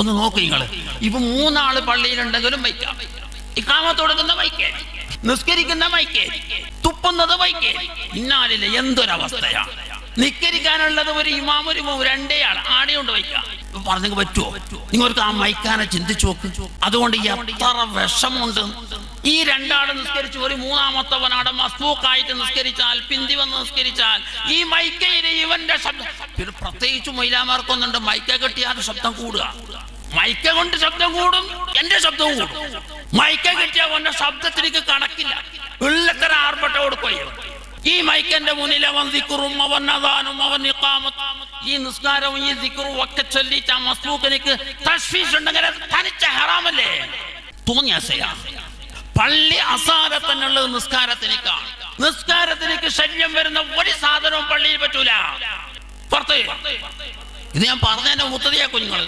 ഒന്ന് നോക്കൂ നിങ്ങൾ ഇപ്പൊ മൂന്നാൾ പള്ളിയിലുണ്ടെങ്കിലും വയ്ക്കാം ഇക്കാമത്ത് കൊടുക്കുന്ന വൈക്കേ നിസ്കരിക്കുന്ന വൈക്കേ തുപ്പുന്നത് വൈക്കേ ഇന്നാലില്ല എന്തൊരവസ്ഥയാണ് നിക്കരിക്കാനുള്ളത് ഒരു ഇമാം ഒരു രണ്ടേ ആൾ ആടെയുണ്ട് വയ്ക്കാം പറഞ്ഞു പറ്റുമോ നിങ്ങൾക്ക് ആ മൈക്കാനെ ചിന്തിച്ചു നോക്ക്. അതുകൊണ്ട് എത്ര വിഷമുണ്ട്. ഈ രണ്ടാട് നിസ്കരിച്ചു ഒരു മൂന്നാമത്തവനാടെ മസ്തൂക്കായിട്ട് നിസ്കരിച്ചാൽ പിന്തി വന്ന് നിസ്കരിച്ചാൽ ഈ മൈക്കയിലെ ഇവന്റെ ശബ്ദം. പിന്നെ പ്രത്യേകിച്ച് മൈലാമാർക്കൊന്നുണ്ട്. മൈക്ക കെട്ടിയാൽ ശബ്ദം കൂടുക. മൈക്ക കൊണ്ട് ശബ്ദം കൂടും എന്റെ ശബ്ദവും കൂടും. മൈക്ക കിട്ടിയ അവന്റെ ശബ്ദത്തിലേക്ക് കണക്കില്ല. ഉള്ളത്തര ആർഭട്ട കൊടുക്കുകയോ ഈ മൈക്കന്റെ മുന്നിൽ അവൻ ദിക്കുറും അവൻ അതാനും അവൻ ഈ നിസ്കാരവും ഈ ദിക്കുറും ഒക്കെ ചൊല്ലിച്ച മസ്തൂക്കനിക്ക് അത് തനിച്ച ഹറാമല്ലേ? തോന്നിയ പള്ളി അസാരത്തിനുള്ളത് നിസ്കാരത്തിനേക്കാണ് നിസ്കാരത്തിലേക്ക് ശല്യം വരുന്ന ഒരു സാധനവും പള്ളിയിൽ പറ്റൂല. പുറത്ത്. ഇത് ഞാൻ പറഞ്ഞതിന്റെ മുത്തതിയാ കുഞ്ഞുങ്ങൾ